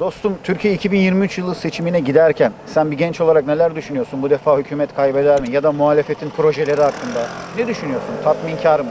Dostum Türkiye 2023 yılı seçimine giderken sen bir genç olarak neler düşünüyorsun? Bu defa hükümet kaybeder mi? Ya da muhalefetin projeleri hakkında ne düşünüyorsun? Tatminkar mı?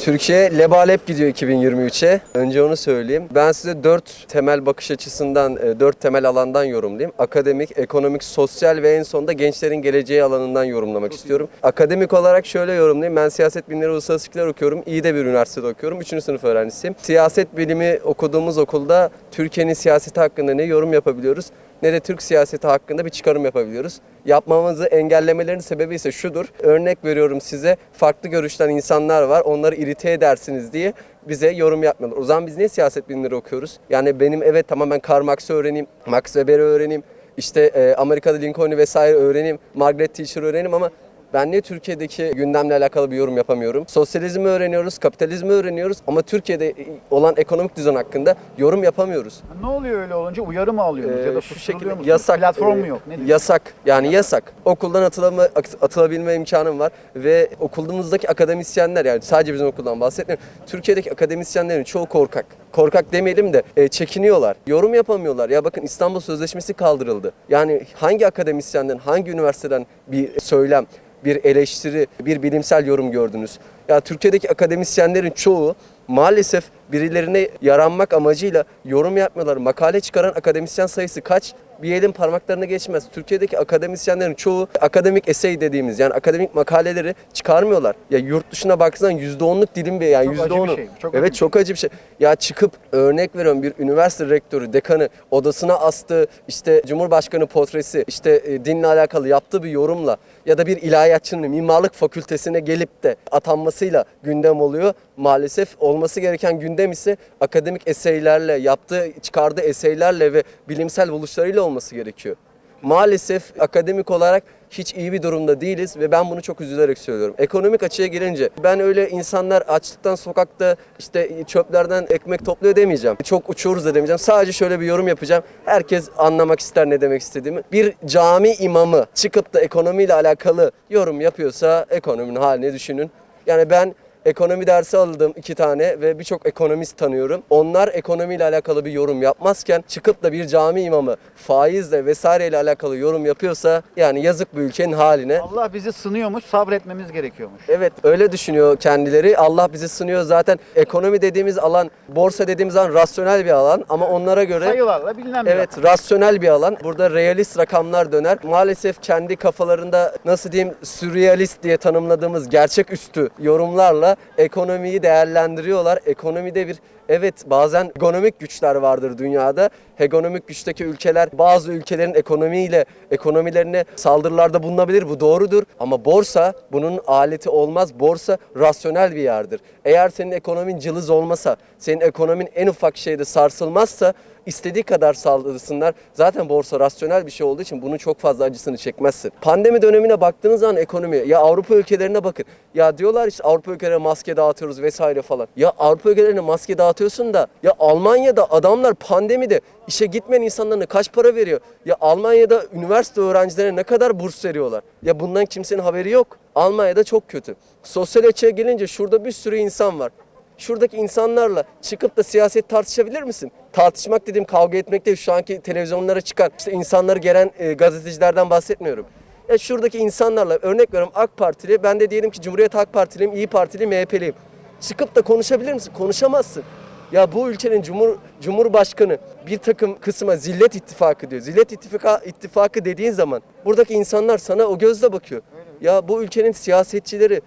Türkiye lebalep gidiyor 2023'e. Önce onu söyleyeyim. Ben size dört temel bakış açısından, e, dört temel alandan yorumlayayım. Akademik, ekonomik, sosyal ve en sonunda gençlerin geleceği alanından yorumlamak istiyorum. Akademik olarak şöyle yorumlayayım. Ben siyaset bilimleri uluslararası ilişkiler okuyorum. İyi de bir üniversitede okuyorum. Üçüncü sınıf öğrencisiyim. Siyaset bilimi okuduğumuz okulda Türkiye'nin siyaseti hakkında ne yorum yapabiliyoruz ne de Türk siyaseti hakkında bir çıkarım yapabiliyoruz. Yapmamızı engellemelerinin sebebi ise şudur. Örnek veriyorum size farklı görüşten insanlar var. Onları irite edersiniz diye bize yorum yapmıyorlar. O zaman biz niye siyaset bilimleri okuyoruz? Yani benim evet tamam ben Karl Marx'ı öğreneyim, Max Weber'i öğreneyim, işte e, Amerika'da Lincoln'u vesaire öğreneyim, Margaret Thatcher'ı öğreneyim ama ben niye Türkiye'deki gündemle alakalı bir yorum yapamıyorum? Sosyalizmi öğreniyoruz, kapitalizmi öğreniyoruz ama Türkiye'de olan ekonomik düzen hakkında yorum yapamıyoruz. Ne oluyor öyle olunca uyarı mı alıyorsunuz ya da Ee, şu şekilde musunuz? yasak Platform e, mu yok? Ne diyorsun? Yasak. Yani yasak. Okuldan atılama, atılabilme imkanım var ve okulumuzdaki akademisyenler yani sadece bizim okuldan bahsetmiyorum. Türkiye'deki akademisyenlerin çoğu korkak. Korkak demeyelim de e, çekiniyorlar. Yorum yapamıyorlar. Ya bakın İstanbul Sözleşmesi kaldırıldı. Yani hangi akademisyenden, hangi üniversiteden bir söylem, bir eleştiri, bir bilimsel yorum gördünüz? Ya Türkiye'deki akademisyenlerin çoğu maalesef birilerine yaranmak amacıyla yorum yapmıyorlar. Makale çıkaran akademisyen sayısı kaç? Bir elin parmaklarına geçmez. Türkiye'deki akademisyenlerin çoğu akademik essay dediğimiz yani akademik makaleleri çıkarmıyorlar. Ya yurt dışına baksan %10'luk dilim bir yani Çok acı bir %10'u. şey, çok acı evet bir çok acı bir şey. Ya çıkıp örnek veriyorum bir üniversite rektörü, dekanı odasına astığı işte Cumhurbaşkanı portresi, işte e, dinle alakalı yaptığı bir yorumla ya da bir ilahiyatçının mimarlık fakültesine gelip de atanmasıyla gündem oluyor. Maalesef olması gereken gündem ise akademik eseylerle, yaptığı, çıkardığı eseylerle ve bilimsel buluşlarıyla olması gerekiyor. Maalesef akademik olarak hiç iyi bir durumda değiliz ve ben bunu çok üzülerek söylüyorum. Ekonomik açıya gelince ben öyle insanlar açlıktan sokakta işte çöplerden ekmek topluyor demeyeceğim. Çok uçuyoruz da demeyeceğim. Sadece şöyle bir yorum yapacağım. Herkes anlamak ister ne demek istediğimi. Bir cami imamı çıkıp da ekonomiyle alakalı yorum yapıyorsa ekonominin halini düşünün. Yani ben Ekonomi dersi aldım iki tane ve birçok ekonomist tanıyorum. Onlar ekonomiyle alakalı bir yorum yapmazken çıkıp da bir cami imamı faizle vesaireyle alakalı yorum yapıyorsa yani yazık bu ülkenin haline. Allah bizi sınıyormuş, sabretmemiz gerekiyormuş. Evet öyle düşünüyor kendileri. Allah bizi sınıyor zaten. Ekonomi dediğimiz alan, borsa dediğimiz alan rasyonel bir alan ama onlara göre Sayılarla bilinen bir Evet, rasyonel bir alan. Burada realist rakamlar döner. Maalesef kendi kafalarında nasıl diyeyim sürrealist diye tanımladığımız gerçeküstü yorumlarla ekonomiyi değerlendiriyorlar. Ekonomide bir evet bazen ekonomik güçler vardır dünyada. Hegemonik güçteki ülkeler bazı ülkelerin ekonomiyle ekonomilerine saldırılarda bulunabilir. Bu doğrudur. Ama borsa bunun aleti olmaz. Borsa rasyonel bir yerdir. Eğer senin ekonomin cılız olmasa, senin ekonomin en ufak şeyde sarsılmazsa istediği kadar saldırsınlar. Zaten borsa rasyonel bir şey olduğu için bunun çok fazla acısını çekmezsin. Pandemi dönemine baktığınız zaman ekonomi ya Avrupa ülkelerine bakın. Ya diyorlar işte Avrupa ülkelerine maske dağıtıyoruz vesaire falan. Ya Avrupa ülkelerine maske dağıtıyorsun da ya Almanya'da adamlar pandemide işe gitmeyen insanlarına kaç para veriyor? Ya Almanya'da üniversite öğrencilerine ne kadar burs veriyorlar? Ya bundan kimsenin haberi yok. Almanya'da çok kötü. Sosyal açıya gelince şurada bir sürü insan var şuradaki insanlarla çıkıp da siyaset tartışabilir misin? Tartışmak dediğim kavga etmek değil. Şu anki televizyonlara çıkan işte insanları gelen e, gazetecilerden bahsetmiyorum. Ya şuradaki insanlarla örnek veriyorum AK Partili, ben de diyelim ki Cumhuriyet Halk Partiliyim, İyi Partili, MHP'liyim. Çıkıp da konuşabilir misin? Konuşamazsın. Ya bu ülkenin Cumhur, Cumhurbaşkanı bir takım kısma zillet ittifakı diyor. Zillet ittifakı, ittifakı dediğin zaman buradaki insanlar sana o gözle bakıyor. Ya bu ülkenin siyasetçileri,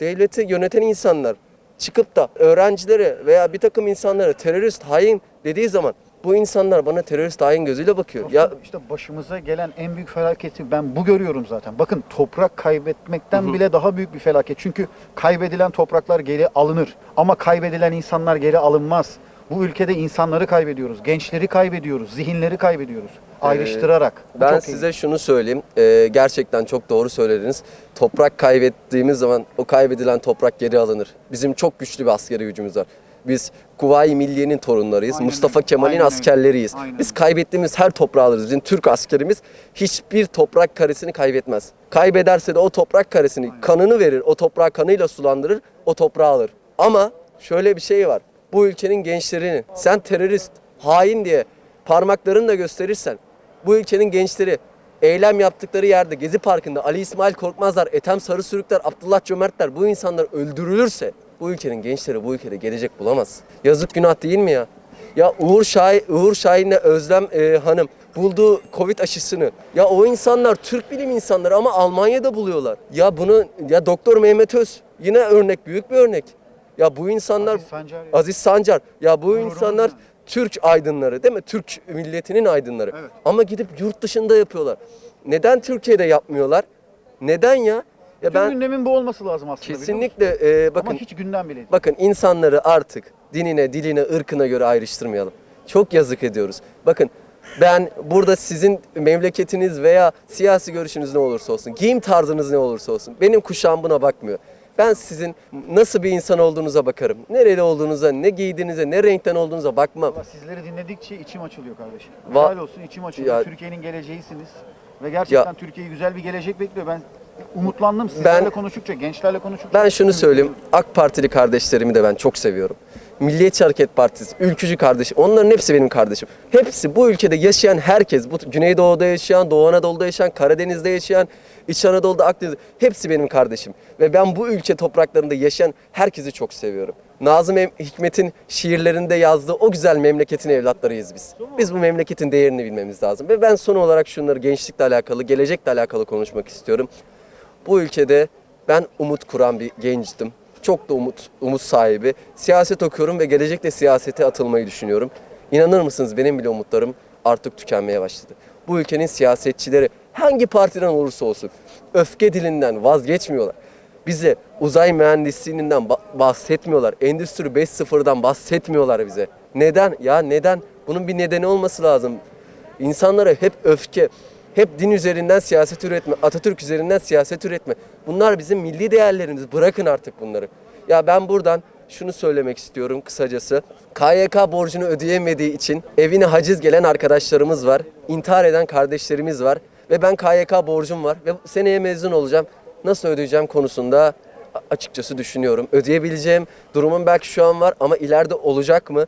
devleti yöneten insanlar çıkıp da öğrencilere veya bir takım insanlara terörist, hain dediği zaman bu insanlar bana terörist, hain gözüyle bakıyor. Ya Ya işte başımıza gelen en büyük felaketi ben bu görüyorum zaten. Bakın toprak kaybetmekten bile daha büyük bir felaket. Çünkü kaybedilen topraklar geri alınır ama kaybedilen insanlar geri alınmaz. Bu ülkede insanları kaybediyoruz, gençleri kaybediyoruz, zihinleri kaybediyoruz. Ayrıştırarak. Bu ben size şunu söyleyeyim. Ee, gerçekten çok doğru söylediniz. Toprak kaybettiğimiz zaman o kaybedilen toprak geri alınır. Bizim çok güçlü bir askeri gücümüz var. Biz Kuvayi Milliye'nin torunlarıyız. Aynen Mustafa. Kemal'in Aynen askerleriyiz. Aynen Biz kaybettiğimiz her toprağı alırız. Bizim Türk askerimiz hiçbir toprak karesini kaybetmez. Kaybederse de o toprak karesini kanını verir. O toprağı kanıyla sulandırır. O toprağı alır. Ama şöyle bir şey var. Bu ülkenin gençlerini sen terörist, hain diye parmaklarını da gösterirsen bu ülkenin gençleri eylem yaptıkları yerde Gezi Parkı'nda Ali İsmail Korkmazlar, Ethem Sarı Sürükler, Abdullah Cömertler bu insanlar öldürülürse bu ülkenin gençleri bu ülkede gelecek bulamaz. Yazık günah değil mi ya? Ya Uğur Şahin, Uğur Şahin'le Özlem e, Hanım bulduğu Covid aşısını. Ya o insanlar Türk bilim insanları ama Almanya'da buluyorlar. Ya bunu ya Doktor Mehmet Öz yine örnek büyük bir örnek. Ya bu insanlar Aziz Sancar ya. Aziz Sancar. Ya bu Gururumuz insanlar yani. Türk aydınları değil mi? Türk milletinin aydınları. Evet. Ama gidip yurt dışında yapıyorlar. Neden Türkiye'de yapmıyorlar? Neden ya? Ya Bütün ben gündemin bu olması lazım aslında. kesinlikle e, bakın Ama hiç gündem bile değil. Bakın insanları artık dinine, diline, ırkına göre ayrıştırmayalım. Çok yazık ediyoruz. Bakın ben burada sizin memleketiniz veya siyasi görüşünüz ne olursa olsun, giyim tarzınız ne olursa olsun, benim kuşağım buna bakmıyor. Ben sizin nasıl bir insan olduğunuza bakarım. Nereli olduğunuza, ne giydiğinize, ne renkten olduğunuza bakmam. Valla sizleri dinledikçe içim açılıyor kardeşim. Va- Helal olsun içim açılıyor. Ya- Türkiye'nin geleceğisiniz. Ve gerçekten Ya- Türkiye'yi güzel bir gelecek bekliyor. Ben umutlandım sizlerle Ben- konuştukça, gençlerle konuştukça. Ben şunu söyleyeyim. AK Partili kardeşlerimi de ben çok seviyorum. Milliyetçi Hareket Partisi, ülkücü kardeşim. Onların hepsi benim kardeşim. Hepsi bu ülkede yaşayan herkes, bu Güneydoğu'da yaşayan, Doğu Anadolu'da yaşayan, Karadeniz'de yaşayan, İç Anadolu'da, Akdeniz'de hepsi benim kardeşim. Ve ben bu ülke topraklarında yaşayan herkesi çok seviyorum. Nazım Hikmet'in şiirlerinde yazdığı o güzel memleketin evlatlarıyız biz. Biz bu memleketin değerini bilmemiz lazım. Ve ben son olarak şunları gençlikle alakalı, gelecekle alakalı konuşmak istiyorum. Bu ülkede ben umut kuran bir gençtim. Çok da umut, umut sahibi. Siyaset okuyorum ve gelecekte siyasete atılmayı düşünüyorum. İnanır mısınız benim bile umutlarım artık tükenmeye başladı. Bu ülkenin siyasetçileri hangi partiden olursa olsun öfke dilinden vazgeçmiyorlar. Bize uzay mühendisliğinden ba- bahsetmiyorlar. Endüstri 5.0'dan bahsetmiyorlar bize. Neden? Ya neden? Bunun bir nedeni olması lazım. İnsanlara hep öfke, hep din üzerinden siyaset üretme, Atatürk üzerinden siyaset üretme. Bunlar bizim milli değerlerimiz. Bırakın artık bunları. Ya ben buradan şunu söylemek istiyorum kısacası. KYK borcunu ödeyemediği için evine haciz gelen arkadaşlarımız var. İntihar eden kardeşlerimiz var. Ve ben KYK borcum var. Ve seneye mezun olacağım. Nasıl ödeyeceğim konusunda açıkçası düşünüyorum. Ödeyebileceğim durumum belki şu an var ama ileride olacak mı?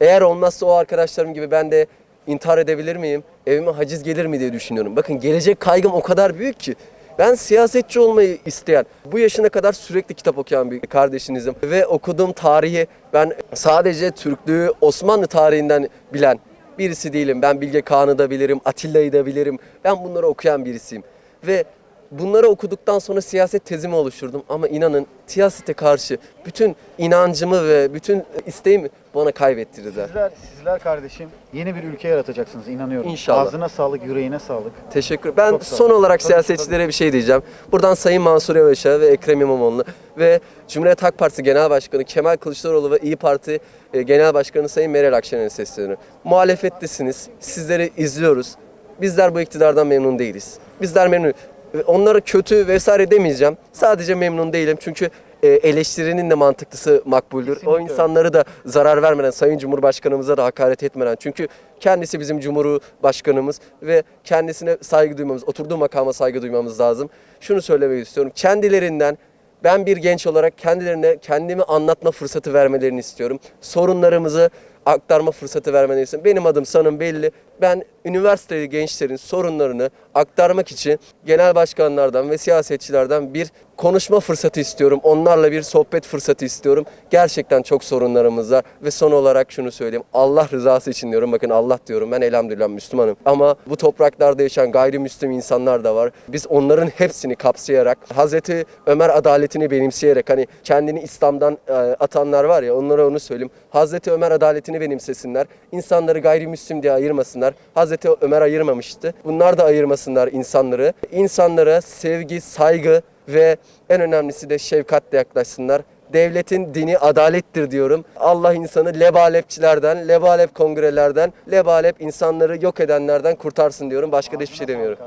Eğer olmazsa o arkadaşlarım gibi ben de intihar edebilir miyim? Evime haciz gelir mi diye düşünüyorum. Bakın gelecek kaygım o kadar büyük ki. Ben siyasetçi olmayı isteyen, bu yaşına kadar sürekli kitap okuyan bir kardeşinizim. Ve okuduğum tarihi ben sadece Türklüğü Osmanlı tarihinden bilen birisi değilim. Ben Bilge Kağan'ı da bilirim, Atilla'yı da bilirim. Ben bunları okuyan birisiyim. Ve Bunları okuduktan sonra siyaset tezimi oluşturdum ama inanın siyasete karşı bütün inancımı ve bütün isteğimi bana kaybettirdiler. Sizler, sizler kardeşim yeni bir ülke yaratacaksınız inanıyorum. İnşallah. Ağzına sağlık, yüreğine sağlık. Teşekkür. Ben Çok son olarak Tabii, siyasetçilere bir şey diyeceğim. Buradan Sayın Mansur Yavaş'a ve Ekrem İmamoğlu'na ve Cumhuriyet Halk Partisi Genel Başkanı Kemal Kılıçdaroğlu ve İyi Parti e, Genel Başkanı Sayın Meral Akşener'e sesleniyorum. Muhalefettesiniz. Sizleri izliyoruz. Bizler bu iktidardan memnun değiliz. Bizler memnun. Ve Onları kötü vesaire demeyeceğim. Sadece memnun değilim. Çünkü e, eleştirinin de mantıklısı makbuldür. Kesinlikle o insanları da zarar vermeden, Sayın Cumhurbaşkanımıza da hakaret etmeden. Çünkü kendisi bizim Cumhurbaşkanımız ve kendisine saygı duymamız, oturduğu makama saygı duymamız lazım. Şunu söylemek istiyorum. Kendilerinden ben bir genç olarak kendilerine kendimi anlatma fırsatı vermelerini istiyorum. Sorunlarımızı aktarma fırsatı vermelerini istiyorum. Benim adım sanım belli. Ben üniversiteli gençlerin sorunlarını aktarmak için genel başkanlardan ve siyasetçilerden bir konuşma fırsatı istiyorum. Onlarla bir sohbet fırsatı istiyorum. Gerçekten çok sorunlarımız var ve son olarak şunu söyleyeyim. Allah rızası için diyorum. Bakın Allah diyorum. Ben elhamdülillah Müslümanım. Ama bu topraklarda yaşayan gayrimüslim insanlar da var. Biz onların hepsini kapsayarak Hazreti Ömer adaletini benimseyerek hani kendini İslam'dan e, atanlar var ya onlara onu söyleyeyim. Hazreti Ömer adaletini benimsesinler. İnsanları gayrimüslim diye ayırmasınlar. Hazreti Ömer ayırmamıştı. Bunlar da ayırmasınlar insanları. İnsanlara sevgi, saygı ve en önemlisi de şefkatle yaklaşsınlar. Devletin dini adalettir diyorum. Allah insanı lebalepçilerden, lebalep kongrelerden, lebalep insanları yok edenlerden kurtarsın diyorum. Başka da hiçbir şey demiyorum.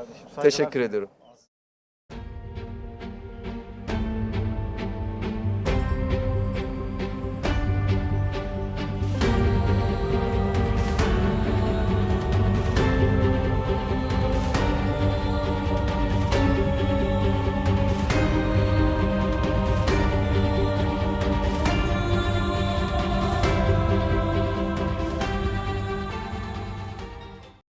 Teşekkür ediyorum.